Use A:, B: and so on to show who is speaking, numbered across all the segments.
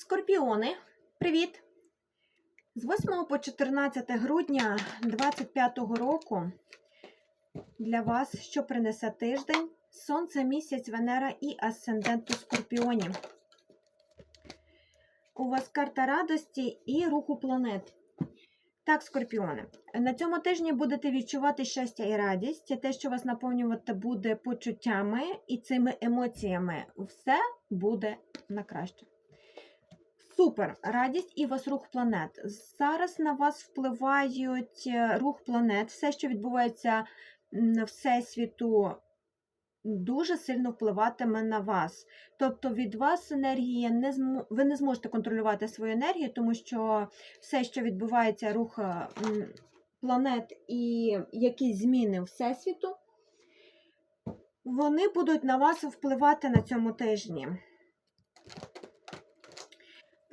A: Скорпіони, привіт! З 8 по 14 грудня 2025 року для вас що принесе тиждень? Сонце, місяць, Венера і асцендент у Скорпіоні. У вас карта радості і руху планет. Так, скорпіони, на цьому тижні будете відчувати щастя і радість, те, що вас наповнювати буде почуттями і цими емоціями. Все буде на краще. Супер! Радість і вас рух планет. Зараз на вас впливають е, рух планет, все, що відбувається м, Всесвіту, дуже сильно впливатиме на вас. Тобто від вас енергія не змо... ви не зможете контролювати свою енергію, тому що все, що відбувається, рух е, планет і якісь зміни Всесвіту, вони будуть на вас впливати на цьому тижні.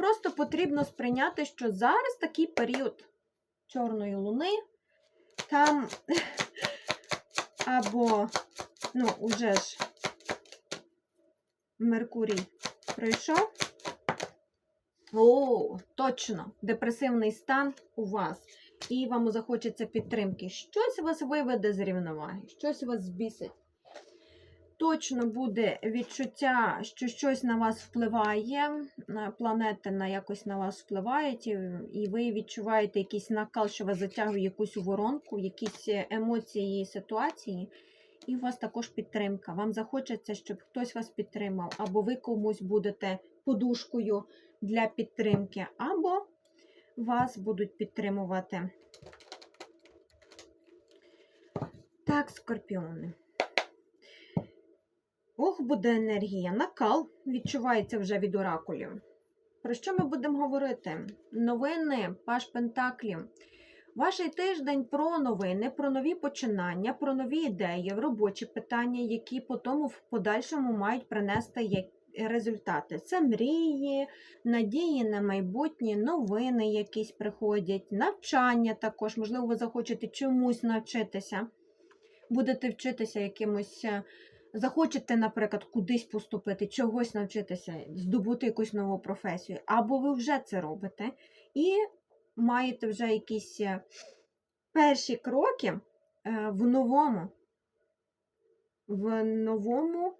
A: Просто потрібно сприйняти, що зараз такий період чорної луни, там або, ну, уже ж Меркурій пройшов. О, точно, депресивний стан у вас. І вам захочеться підтримки. Щось вас виведе з рівноваги, щось вас збісить точно буде відчуття, що щось на вас впливає, на планети на якось на вас впливають, і, ви відчуваєте якийсь накал, що вас затягує якусь воронку, якісь емоції і ситуації. І у вас також підтримка. Вам захочеться, щоб хтось вас підтримав, або ви комусь будете подушкою для підтримки, або вас будуть підтримувати. Так, скорпіони. Буде енергія. Накал відчувається вже від оракулів. Про що ми будемо говорити? Новини, Паш Пентаклів. Ваш тиждень про новини, про нові починання, про нові ідеї, робочі питання, які по тому в подальшому мають принести результати. Це мрії, надії на майбутнє, новини якісь приходять, навчання також. Можливо, ви захочете чомусь навчитися. Будете вчитися якимось. Захочете, наприклад, кудись поступити, чогось навчитися, здобути якусь нову професію, або ви вже це робите, і маєте вже якісь е, перші кроки е, в новому, в новому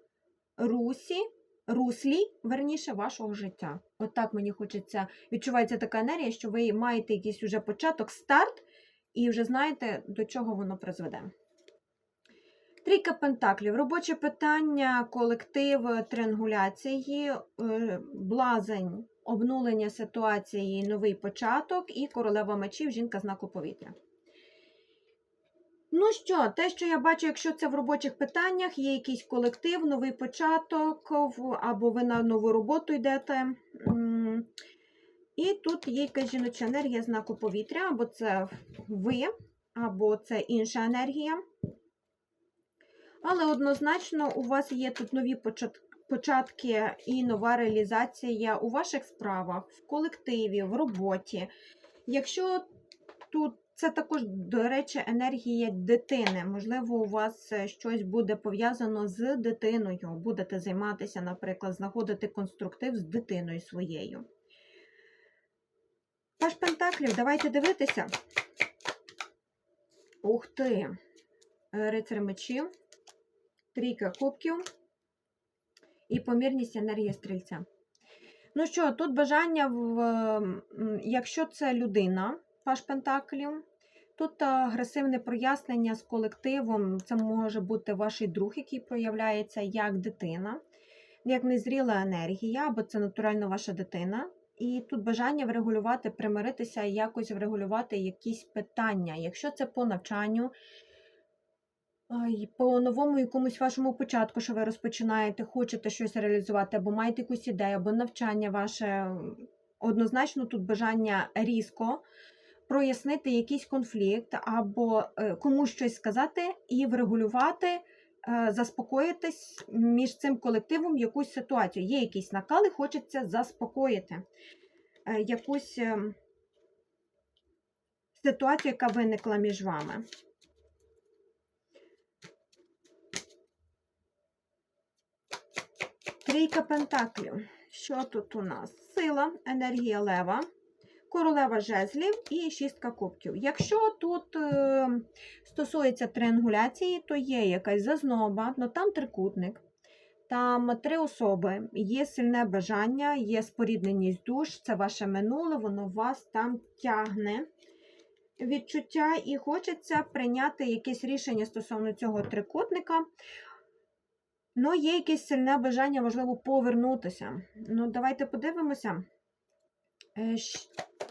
A: русі, руслі, верніше, вашого життя. От так мені хочеться, відчувається така енергія, що ви маєте якийсь уже початок, старт, і вже знаєте, до чого воно призведе. Трійка пентаклів. Робоче питання, колектив триангуляції, е, блазень, обнулення ситуації, новий початок і королева мечів, жінка знаку повітря. Ну що, те, що я бачу, якщо це в робочих питаннях, є якийсь колектив, новий початок, або ви на нову роботу йдете. І тут є якась жіноча енергія знаку повітря, або це ви, або це інша енергія. Але однозначно у вас є тут нові початки і нова реалізація у ваших справах, в колективі, в роботі. Якщо тут це також, до речі, енергія дитини. Можливо, у вас е, щось буде пов'язано з дитиною. Будете займатися, наприклад, знаходити конструктив з дитиною своєю. Паш Пентаклів, давайте дивитися. Ух ти! Е, Рицар мечів трійка кубків і помірність енергії стрільця. Ну що, тут бажання, в, якщо це людина, паш Пентаклів, тут агресивне прояснення з колективом, це може бути ваш друг, який проявляється як дитина, як незріла енергія, або це натурально ваша дитина. І тут бажання врегулювати, примиритися якось врегулювати якісь питання. Якщо це по навчанню, по новому якомусь вашому початку, що ви розпочинаєте, хочете щось реалізувати, або маєте якусь ідею, або навчання ваше. Однозначно тут бажання різко прояснити якийсь конфлікт, або е, комусь щось сказати і врегулювати, е, заспокоїтись між цим колективом якусь ситуацію. Є якісь накали, хочеться заспокоїти е, якусь е, ситуацію, яка виникла між вами. Трійка пентаклів. Що тут у нас? Сила, енергія лева, королева жезлів і шістка кубків. Якщо тут е, стосується триангуляції, то є якась зазноба, ну там трикутник. Там три особи, є сильне бажання, є спорідненість душ, це ваше минуле, воно вас там тягне відчуття і хочеться прийняти якесь рішення стосовно цього трикутника. Ну, є якесь сильне бажання, можливо, повернутися. Ну, давайте подивимося, е,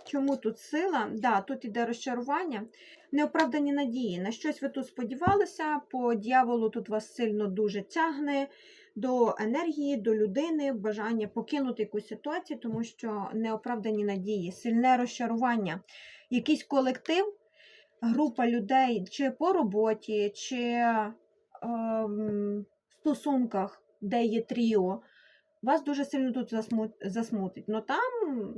A: чому тут сила. Да, тут іде розчарування, неоправдані надії. На щось ви тут сподівалися, по дьяволу тут вас сильно дуже тягне до енергії, до людини, бажання покинути якусь ситуацію, тому що неоправдані надії, сильне розчарування, якийсь колектив, група людей, чи по роботі, чи ем, стосунках, де є тріо, вас дуже сильно тут засмутить. Ну там,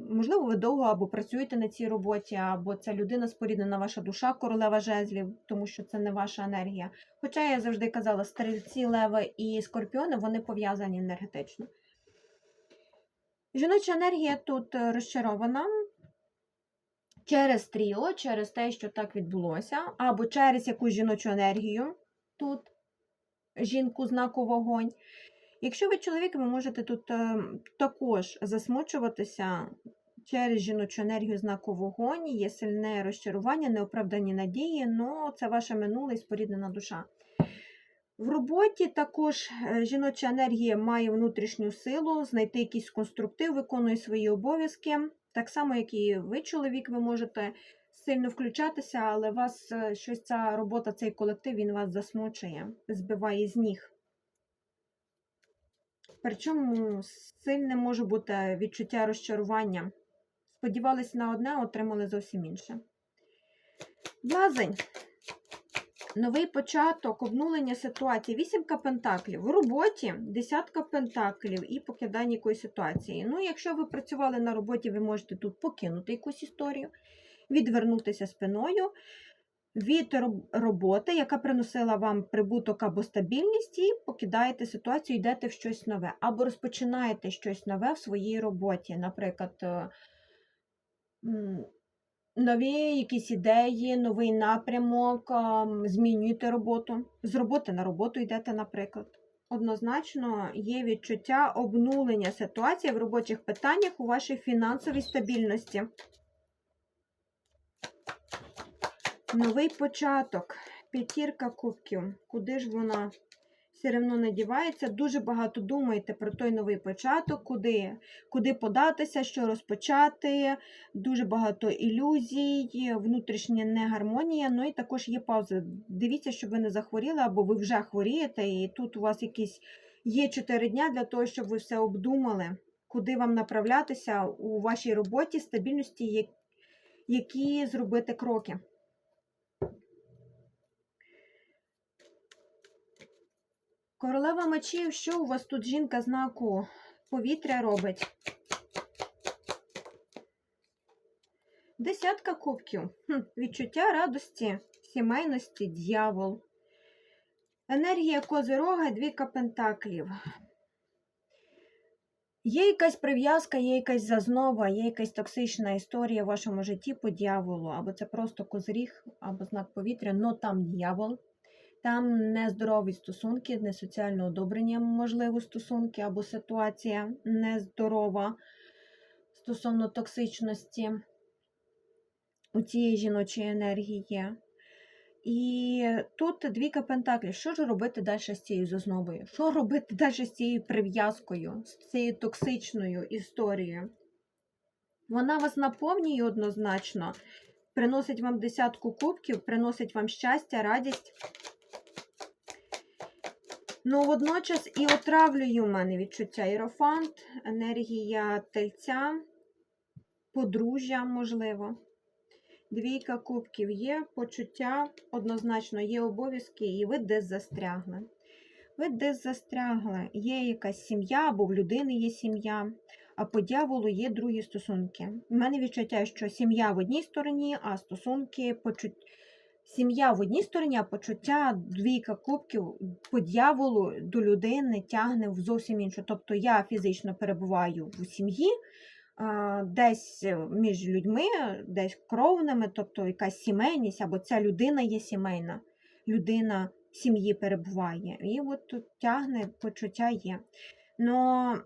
A: можливо, ви довго або працюєте на цій роботі, або ця людина споріднена ваша душа, королева жезлів, тому що це не ваша енергія. Хоча я завжди казала, стрільці, леви і скорпіони вони пов'язані енергетично. Жіноча енергія тут е, розчарована через тріо, через те, що так відбулося, або через якусь жіночу енергію тут жінку знаку вогонь. Якщо ви чоловік, ви можете тут е, також засмучуватися через жіночу енергію знаку вогонь, є сильне розчарування, неоправдані надії, але це ваше минуле і споріднена душа. В роботі також е, жіноча енергія має внутрішню силу, знайти якийсь конструктив, виконує свої обов'язки. Так само, як і ви, чоловік, ви можете сильно включатися, але вас е, щось ця робота, цей колектив, він вас засмучує, збиває з ніг. Причому сильне може бути відчуття розчарування. Сподівалися на одне, отримали зовсім інше. Блазень. Новий початок, обнулення ситуації, вісімка пентаклів. В роботі десятка пентаклів і покидання якоїсь ситуації. Ну, якщо ви працювали на роботі, ви можете тут покинути якусь історію, відвернутися спиною від роботи, яка приносила вам прибуток або стабільність, і покидаєте ситуацію, йдете в щось нове, або розпочинаєте щось нове в своїй роботі. Наприклад, е, нові якісь ідеї, новий напрямок, змінюєте роботу. З роботи на роботу йдете, наприклад. Однозначно є відчуття обнулення ситуації в робочих питаннях у вашій фінансовій стабільності. Новий початок, п'ятірка кубків. Куди ж вона все одно не дівається? Дуже багато думаєте про той новий початок, куди, куди податися, що розпочати. Дуже багато ілюзій, внутрішня негармонія. Ну і також є пауза. Дивіться, щоб ви не захворіли, або ви вже хворієте, і тут у вас якісь є 4 дня для того, щоб ви все обдумали, куди вам направлятися у вашій роботі, стабільності, які зробити кроки. Королева мечів, що у вас тут жінка знаку повітря робить? Десятка кубків. Хм, відчуття радості, сімейності, дьявол. Енергія козирога, двійка пентаклів. Є якась прив'язка, є якась зазнова, є якась токсична історія в вашому житті по дьяволу, або це просто козиріг, або знак повітря, но там дьявол. Там нездорові стосунки, не соціальне одобрення, можливо, стосунки або ситуація нездорова стосовно токсичності у цієї жіночої енергії. І тут двійка пентаклів. Що ж робити далі з цією зазнобою? Що робити далі з цією прив'язкою, з цією токсичною історією? Вона вас наповнює однозначно, приносить вам десятку кубків, приносить вам щастя, радість. Ну, водночас і отравлює у мене відчуття ірофант, енергія тельця, подружжя, можливо. Двійка кубків є почуття, однозначно є обов'язки, і ви десь застрягли. Ви десь застрягли. Є якась сім'я, або в людини є сім'я, а по дьяволу є другі стосунки. У мене відчуття, що сім'я в одній стороні, а стосунки почуть... Сім'я в одній стороні, а почуття двійка кубків по дьяволу до людини тягне в зовсім іншу. Тобто я фізично перебуваю в сім'ї, десь між людьми, десь кровними, тобто якась сімейність, або ця людина є сімейна, людина в сім'ї перебуває. І от тут тягне почуття є. Но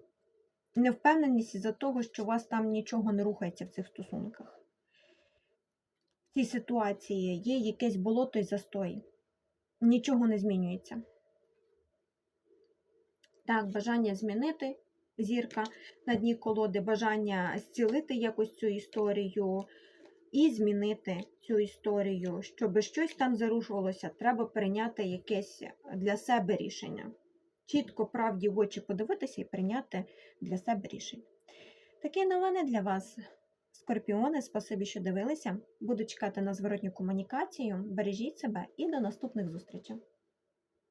A: невпевненість із-за того, що у вас там нічого не рухається в цих стосунках. Цій ситуації є якесь болото й застой. Нічого не змінюється. Так, бажання змінити зірка на дні колоди, бажання зцілити якось цю історію і змінити цю історію, щоб щось там зарушувалося, треба прийняти якесь для себе рішення. Чітко правді в очі подивитися і прийняти для себе рішення. Такі новини для вас. Скорпіони, спасибі, що дивилися. Буду чекати на зворотню комунікацію. Бережіть себе і до наступних зустрічей.